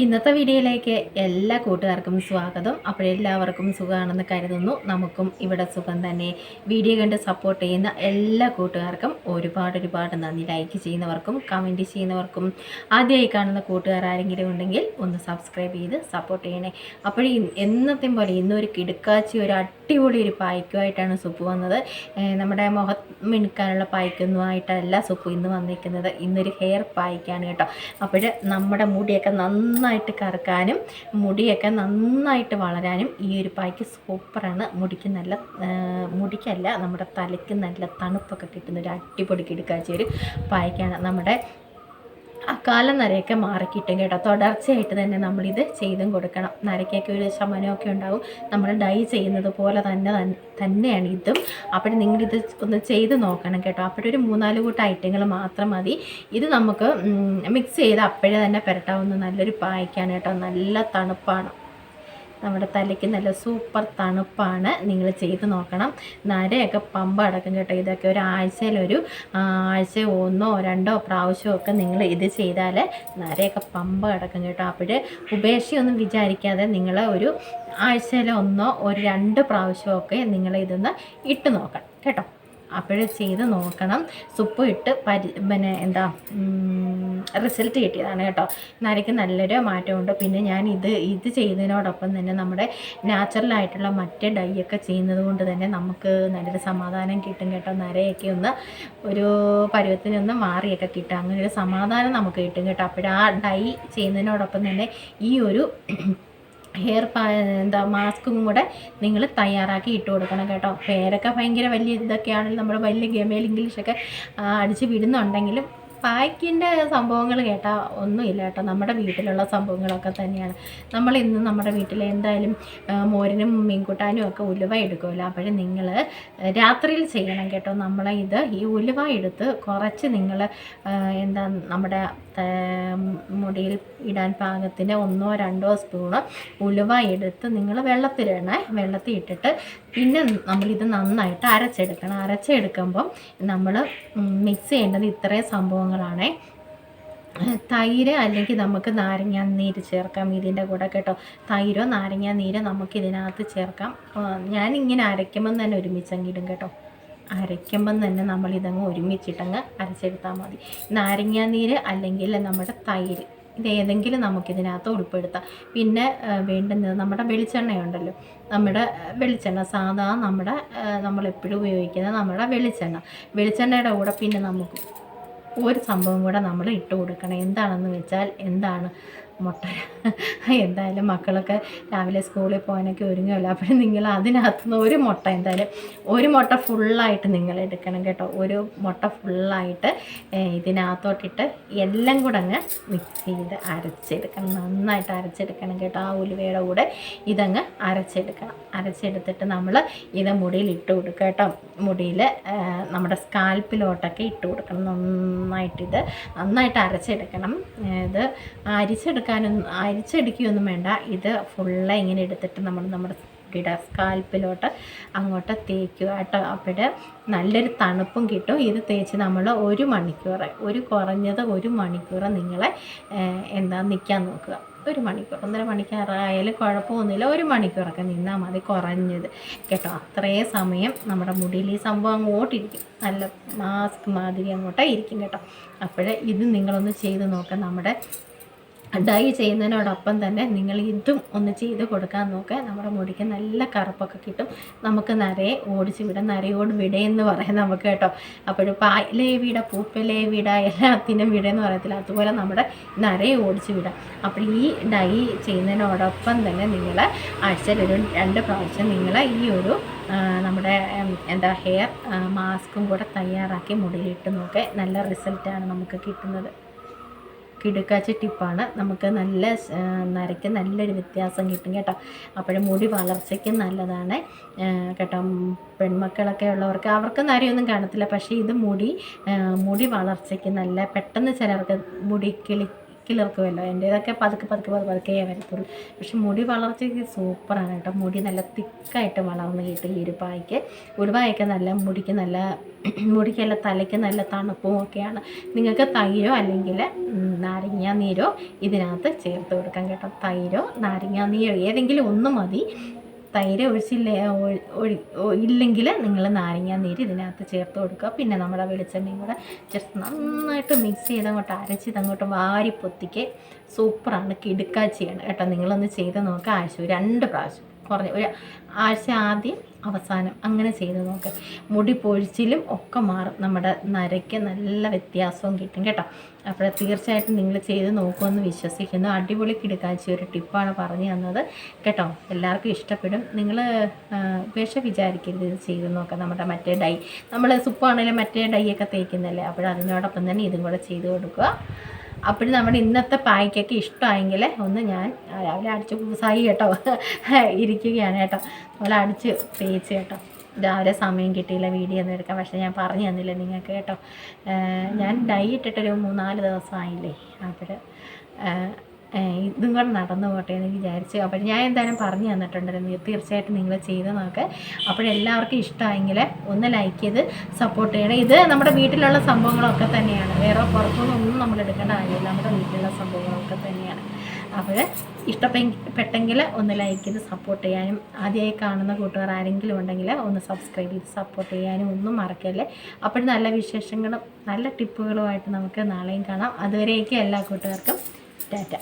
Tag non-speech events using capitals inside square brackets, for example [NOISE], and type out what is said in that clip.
ഇന്നത്തെ വീഡിയോയിലേക്ക് എല്ലാ കൂട്ടുകാർക്കും സ്വാഗതം. അപ്പോഴെല്ലാവർക്കും സുഖമാണെന്ന് കരുതുന്നു. നമുക്കും ഇവിടെ സുഖം തന്നെ. വീഡിയോ കണ്ട് സപ്പോർട്ട് ചെയ്യുന്ന എല്ലാ കൂട്ടുകാർക്കും ഒരുപാട് ഒരുപാട് നന്ദി. ലൈക്ക് ചെയ്യുന്നവർക്കും കമന്റ് ചെയ്യുന്നവർക്കും ആദ്യമായി കാണുന്ന കൂട്ടുകാർ ആരെങ്കിലും ഉണ്ടെങ്കിൽ ഒന്ന് സബ്സ്ക്രൈബ് ചെയ്ത് സപ്പോർട്ട് ചെയ്യണേ. അപ്പോൾ എന്നത്തെയും പോലെ ഇന്നൊരു കിടുക്കാച്ചി ഒരു അടിപൊളി ഒരു പായ്ക്കുമായിട്ടാണ് സുപ്പ് വന്നത്. നമ്മുടെ മുഖം മിനുക്കാനുള്ള പായ്ക്കൊന്നുമായിട്ടല്ല സുപ്പ് ഇന്ന് വന്നിരിക്കുന്നത്. ഇന്നൊരു ഹെയർ പായ്ക്കാണ് കേട്ടോ. അപ്പോൾ നമ്മുടെ മുടിയൊക്കെ നന്നായിട്ട് കറക്കാനും മുടിയൊക്കെ നന്നായിട്ട് വളരാനും ഈ ഒരു പായ്ക്ക് സൂപ്പറാണ്. മുടിക്ക് നല്ല മുടിക്കല്ല നമ്മുടെ തലയ്ക്ക് നല്ല തണുപ്പൊക്കെ കിട്ടുന്ന ഒരു അടിപൊളി കിടക്കാച്ച ഒരു പായ്ക്കാണ്. നമ്മുടെ ആ കാലം നരയൊക്കെ മാറിക്കിട്ടും കേട്ടോ. തുടർച്ചയായിട്ട് തന്നെ നമ്മളിത് ചെയ്തും കൊടുക്കണം. നരയ്ക്കൊക്കെ ഒരു ശമനമൊക്കെ ഉണ്ടാവും. നമ്മൾ ഡൈ ചെയ്യുന്നത് പോലെ തന്നെ തന്നെയാണ് ഇതും. അപ്പോൾ നിങ്ങളിത് ഒന്ന് ചെയ്ത് നോക്കണം കേട്ടോ. അപ്പോഴൊരു മൂന്നാൽ കൂട്ടം ഐറ്റങ്ങൾ മാത്രം മതി. ഇത് നമുക്ക് മിക്സ് ചെയ്ത് അപ്പോഴേ തന്നെ പുരട്ടാവുന്ന നല്ലൊരു പായ്ക്കാണ് കേട്ടോ. നല്ല തണുപ്പാണ്. നമ്മുടെ തലയ്ക്ക് നല്ല സൂപ്പർ തണുപ്പാണ്. നിങ്ങൾ ചെയ്ത് നോക്കണം. നരയൊക്കെ പമ്പ അടക്കം കേട്ടോ. ഇതൊക്കെ ഒരു ആഴ്ചയിലൊരു ആഴ്ച ഒന്നോ രണ്ടോ പ്രാവശ്യമോ ഒക്കെ നിങ്ങൾ ഇത് ചെയ്താൽ നരയൊക്കെ പമ്പ അടക്കം കേട്ടോ. അപ്പോൾ ഉപേക്ഷയൊന്നും വിചാരിക്കാതെ നിങ്ങൾ ഒരു ആഴ്ചയിൽ ഒന്നോ ഒരു രണ്ട് പ്രാവശ്യമൊക്കെ നിങ്ങൾ ഇതൊന്ന് ഇട്ട് നോക്കണം കേട്ടോ. അപ്പോൾ ചെയ്ത് നോക്കണം. സുപ്പ് ഇട്ട് പരി പിന്നെ എന്താ റിസൾട്ട് കിട്ടിയതാണ് കേട്ടോ. നരയ്ക്ക് നല്ലൊരു മാറ്റമുണ്ട്. പിന്നെ ഞാൻ ഇത് ഇത് ചെയ്യുന്നതിനോടൊപ്പം തന്നെ നമ്മുടെ നാച്ചുറലായിട്ടുള്ള മറ്റേ ഡൈ ഒക്കെ ചെയ്യുന്നത് കൊണ്ട് തന്നെ നമുക്ക് നല്ലൊരു സമാധാനം കിട്ടും കേട്ടോ. നരയൊക്കെ ഒന്ന് ഒരു പരുവത്തിനൊന്ന് മാറിയൊക്കെ കിട്ടും. അങ്ങനെ ഒരു സമാധാനം നമുക്ക് കിട്ടും കേട്ടോ. അപ്പോഴാ ഡൈ ചെയ്യുന്നതിനോടൊപ്പം തന്നെ ഈ ഒരു ഹെയർ പാ എന്താ മാസ്കും കൂടെ നിങ്ങൾ തയ്യാറാക്കി ഇട്ട് കൊടുക്കണം കേട്ടോ. പേരൊക്കെ ഭയങ്കര വലിയ ഇതൊക്കെയാണെങ്കിൽ നമ്മുടെ വലിയ ഗമേൽ ഇംഗ്ലീഷൊക്കെ അടിച്ച് വിടുന്നുണ്ടെങ്കിലും പായ്ക്കിന്റെ സംഭവങ്ങൾ കേട്ടാൽ ഒന്നുമില്ല കേട്ടോ. നമ്മുടെ വീട്ടിലുള്ള സംഭവങ്ങളൊക്കെ തന്നെയാണ്. നമ്മൾ ഇന്ന് നമ്മുടെ വീട്ടിൽ എന്തായാലും മോരനും മീൻകൂട്ടാനും ഒക്കെ ഉലുവ എടുക്കുമല്ലോ. അപ്പോഴും നിങ്ങൾ രാത്രിയിൽ ചെയ്യണം കേട്ടോ. നമ്മളെ ഇത് ഈ ഉലുവ എടുത്ത് കുറച്ച് നിങ്ങൾ എന്താ നമ്മുടെ മുടിയിൽ ഇടാൻ പാകത്തിന് ഒന്നോ രണ്ടോ സ്പൂണ് ഉലുവ എടുത്ത് നിങ്ങൾ വെള്ളത്തിലിടണേ. വെള്ളത്തിൽ ഇട്ടിട്ട് പിന്നെ നമ്മളിത് നന്നായിട്ട് അരച്ചെടുക്കണം. അരച്ചെടുക്കുമ്പം നമ്മൾ മിക്സ് ചെയ്യേണ്ടത് ഇത്രയും സംഭവങ്ങളാണേ. തൈര് അല്ലെങ്കിൽ നമുക്ക് നാരങ്ങ നീര് ചേർക്കാം ഇതിന്റെ കൂടെ കേട്ടോ. തൈരോ നാരങ്ങ നീരോ നമുക്ക് ഇതിനകത്ത് ചേർക്കാം. ഞാനിങ്ങനെ അരയ്ക്കുമ്പം തന്നെ ഒരുമിച്ചങ്ങിടും കേട്ടോ. അരയ്ക്കുമ്പം തന്നെ നമ്മൾ ഇതങ്ങ് ഒരുമിച്ചിട്ടങ്ങ് അരച്ചെടുത്താൽ മതി. നാരങ്ങാനീര് അല്ലെങ്കിൽ നമ്മുടെ തൈര് ഇതേതെങ്കിലും നമുക്കിതിനകത്ത് ഉൾപ്പെടുത്താം. പിന്നെ വേണ്ടുന്നത് നമ്മുടെ വെളിച്ചെണ്ണയുണ്ടല്ലോ. നമ്മുടെ വെളിച്ചെണ്ണ സാധാ നമ്മുടെ നമ്മളെപ്പോഴും ഉപയോഗിക്കുന്ന നമ്മുടെ വെളിച്ചെണ്ണ. വെളിച്ചെണ്ണയുടെ കൂടെ പിന്നെ നമുക്ക് ഒരു സംഭവം കൂടെ നമ്മൾ ഇട്ട് കൊടുക്കണം. എന്താണെന്ന് വെച്ചാൽ എന്താണ്? മുട്ട. എന്തായാലും മക്കളൊക്കെ രാവിലെ സ്കൂളിൽ പോകാനൊക്കെ ഒരുങ്ങുമല്ലോ. അപ്പോൾ നിങ്ങൾ അതിനകത്തുനിന്ന് ഒരു മുട്ട എന്തായാലും ഒരു മുട്ട ഫുള്ളായിട്ട് നിങ്ങൾ എടുക്കണം കേട്ടോ. ഒരു മുട്ട ഫുള്ളായിട്ട് ഇതിനകത്തോട്ടിട്ട് എല്ലാം കൂടെ അങ്ങ് മിക്സ് ചെയ്ത് അരച്ചെടുക്കണം. നന്നായിട്ട് അരച്ചെടുക്കണം കേട്ടോ. ആ ഉലുവയുടെ കൂടെ ഇതങ്ങ് അരച്ചെടുക്കണം. അരച്ചെടുത്തിട്ട് നമ്മൾ ഇത് മുടിയിൽ ഇട്ട് കൊടുക്കുക കേട്ടോ. മുടിയിൽ നമ്മുടെ സ്കാൽപ്പിലോട്ടൊക്കെ ഇട്ട് കൊടുക്കണം. നന്നായിട്ടിത് നന്നായിട്ട് അരച്ചെടുക്കണം. ഇത് അരിച്ചെടുക്കാനൊന്നും അരിച്ചെടുക്കുകയൊന്നും വേണ്ട. ഇത് ഫുള്ള് ഇങ്ങനെ എടുത്തിട്ട് നമ്മൾ നമ്മുടെ ഇട സ്കാൽപ്പിലോട്ട് അങ്ങോട്ട് തേക്കുക കേട്ടോ. അപ്പോൾ നല്ലൊരു തണുപ്പും കിട്ടും. ഇത് തേച്ച് നമ്മൾ ഒരു മണിക്കൂർ ഒരു കുറഞ്ഞത് ഒരു മണിക്കൂർ നിങ്ങളെ എന്താ നിൽക്കാൻ നോക്കുക. ഒരു മണിക്കൂർ ഒന്നര മണിക്കൂറായാലും കുഴപ്പമൊന്നുമില്ല. ഒരു മണിക്കൂറൊക്കെ നിന്നാൽ മതി കുറഞ്ഞത്. കേട്ടോ അത്രയും സമയം നമ്മുടെ മുടിയിൽ ഈ സംഭവം അങ്ങോട്ടിരിക്കും നല്ല മാസ്ക് മാതിരി അങ്ങോട്ടേ ഇരിക്കും കേട്ടോ. അപ്പോൾ ഇത് നിങ്ങളൊന്ന് ചെയ്ത് നോക്കാം. നമ്മുടെ ഡൈ ചെയ്യുന്നതിനോടൊപ്പം തന്നെ നിങ്ങൾ ഇതും ഒന്ന് ചെയ്ത് കൊടുക്കാൻ നോക്കുക. നമ്മുടെ മുടിക്ക് നല്ല കറുപ്പൊക്കെ കിട്ടും. നമുക്ക് നരയെ ഓടിച്ച് വിടാം. നരയോട് വിടയെന്ന് പറയാം നമുക്ക് കേട്ടോ. അപ്പോഴും പായലേ വിട പൂപ്പലേ വിട എല്ലാത്തിനും വിടയെന്ന് പറയത്തില്ല. അതുപോലെ നമ്മുടെ നരയെ ഓടിച്ച് വിടാം. അപ്പോൾ ഈ ഡൈ ചെയ്യുന്നതിനോടൊപ്പം തന്നെ നിങ്ങൾ ആഴ്ചയിൽ ഒരു രണ്ട് പ്രാവശ്യം നിങ്ങൾ ഈ ഒരു നമ്മുടെ എന്താ ഹെയർ മാസ്കും കൂടെ തയ്യാറാക്കി മുടിയിലിട്ട് നോക്കുക നല്ല റിസൾട്ടാണ് നമുക്ക് കിട്ടുന്നത്. കിടുക്കാച്ച ടിപ്പാണ് നമുക്ക് നല്ല നരയ്ക്ക് നല്ലൊരു വ്യത്യാസം കിട്ടും കേട്ടോ. അപ്പോഴും മുടി വളർച്ചയ്ക്ക് നല്ലതാണ്. കേട്ടോ പെൺമക്കളൊക്കെ ഉള്ളവർക്ക് അവർക്ക് നരയൊന്നും കാണത്തില്ല. പക്ഷേ ഇത് മുടി മുടി വളർച്ചയ്ക്ക് നല്ല പെട്ടെന്ന് ചിലർക്ക് മുടി കിളി കിളിർക്കുമല്ലോ എന്റേതൊക്കെ പതുക്കെ പതുക്കെ പതുക്കെ പതുക്കെ വരത്തുള്ളൂ. പക്ഷെ മുടി വളർച്ചയ്ക്ക് സൂപ്പറാണ് കേട്ടോ. മുടി നല്ല തിക്കായിട്ട് വളർന്ന് കിട്ടും ഈ ഒരു പായ്ക്ക്. ഉലുവായൊക്കെ നല്ല മുടിക്ക് നല്ല [CLEARS THROAT] മുടിക്കല്ല തലയ്ക്ക് നല്ല തണുപ്പും ഒക്കെയാണ്. നിങ്ങൾക്ക് തൈരോ അല്ലെങ്കിൽ നാരങ്ങ നീരോ ഇതിനകത്ത് ചേർത്ത് കൊടുക്കാം കേട്ടോ. തൈരോ നാരങ്ങ നീരോ ഏതെങ്കിലും ഒന്ന് മതി. തൈര് ഒഴിച്ചില്ല ഒഴി- ഒഴി- ഇല്ലെങ്കിൽ നിങ്ങൾ നാരങ്ങ നീര് ഇതിനകത്ത് ചേർത്ത് കൊടുക്കുക. പിന്നെ നമ്മുടെ വെളിച്ചെണ്ണയും കൂടെ ജസ്റ്റ് നന്നായിട്ട് മിക്സ് ചെയ്ത് അങ്ങോട്ട് അരച്ച് ഇതങ്ങോട്ട് വാരി പൊത്തിക്ക് സൂപ്പറാണ് കിടുക്കാച്ചിയാണ് കേട്ടോ നിങ്ങളൊന്ന് ചെയ്ത് നോക്കുക ആഴ്ച രണ്ട് പ്രാവശ്യം. കുറഞ്ഞ ഒരു ആഴ്ച ആദ്യം അവസാനം അങ്ങനെ ചെയ്ത് നോക്ക്. മുടി പൊഴിച്ചിലും ഒക്കെ മാറും. നമ്മുടെ നരയ്ക്ക് നല്ല വ്യത്യാസവും കിട്ടും കേട്ടോ. അപ്പോൾ തീർച്ചയായിട്ടും നിങ്ങൾ ചെയ്ത് നോക്കുമെന്ന് വിശ്വസിക്കുന്നു. അടിപൊളി കിടക്കാഴ്ച ഒരു ടിപ്പാണ് പറഞ്ഞു തന്നത് കേട്ടോ. എല്ലാവർക്കും ഇഷ്ടപ്പെടും. നിങ്ങൾ ഉപേക്ഷ വിചാരിക്കരുത് ഇത് ചെയ്ത് നോക്കാം നമ്മുടെ മറ്റേ ഡൈ നമ്മൾ സുപ്പാണെങ്കിലും മറ്റേ ഡൈ ഒക്കെ തേക്കുന്നല്ലേ? അപ്പോൾ അതിനോടൊപ്പം തന്നെ ഇതും കൂടെ ചെയ്ത് കൊടുക്കുക. അപ്പോൾ നമ്മുടെ ഇന്നത്തെ പായ്ക്കൊക്കെ ഇഷ്ടമായെങ്കിൽ ഒന്ന് ഞാൻ രാവിലെ അടിച്ച് പൂസായി കേട്ടോ. ഇരിക്കുകയാണ് കേട്ടോ. നമ്മൾ അടിച്ച് തേച്ച് കേട്ടോ. രാവിലെ സമയം കിട്ടിയില്ല വീഡിയോ ഒന്നും എടുക്കാൻ പക്ഷേ ഞാൻ പറഞ്ഞു തന്നില്ല നിങ്ങൾക്ക് കേട്ടോ. ഞാൻ ഡൈ ഇട്ടിട്ടൊരു മൂന്നാൽ ദിവസമായില്ലേ. അപ്പോൾ ഇതും കൂടെ നടന്നു പോട്ടെ എന്ന് വിചാരിച്ചു അപ്പോൾ ഞാൻ എന്തായാലും പറഞ്ഞു തന്നിട്ടുണ്ടായിരുന്നു. തീർച്ചയായിട്ടും നിങ്ങൾ ചെയ്ത് നോക്ക്. അപ്പോഴെല്ലാവർക്കും ഇഷ്ടമായെങ്കിൽ ഒന്ന് ലൈക്ക് ചെയ്ത് സപ്പോർട്ട് ചെയ്യണം. ഇത് നമ്മുടെ വീട്ടിലുള്ള സംഭവങ്ങളൊക്കെ തന്നെയാണ്. വേറെ പുറത്തുനിന്നൊന്നും നമ്മൾ എടുക്കേണ്ട കാര്യമില്ല. നമ്മുടെ വീട്ടിലുള്ള സംഭവങ്ങളൊക്കെ തന്നെയാണ്. അപ്പോൾ ഇഷ്ടപ്പെട്ടെങ്കിൽ ഒന്ന് ലൈക്ക് ചെയ്ത് സപ്പോർട്ട് ചെയ്യാനും ആദ്യമായി കാണുന്ന കൂട്ടുകാർ ആരെങ്കിലും ഉണ്ടെങ്കിൽ ഒന്ന് സബ്സ്ക്രൈബ് ചെയ്ത് സപ്പോർട്ട് ചെയ്യാനും ഒന്നും മറക്കല്ലേ. അപ്പോൾ നല്ല വിശേഷങ്ങളും നല്ല ടിപ്പുകളുമായിട്ട് നമുക്ക് നാളെയും കാണാം. അതുവരേക്കും എല്ലാ കൂട്ടുകാർക്കും. ടാറ്റ.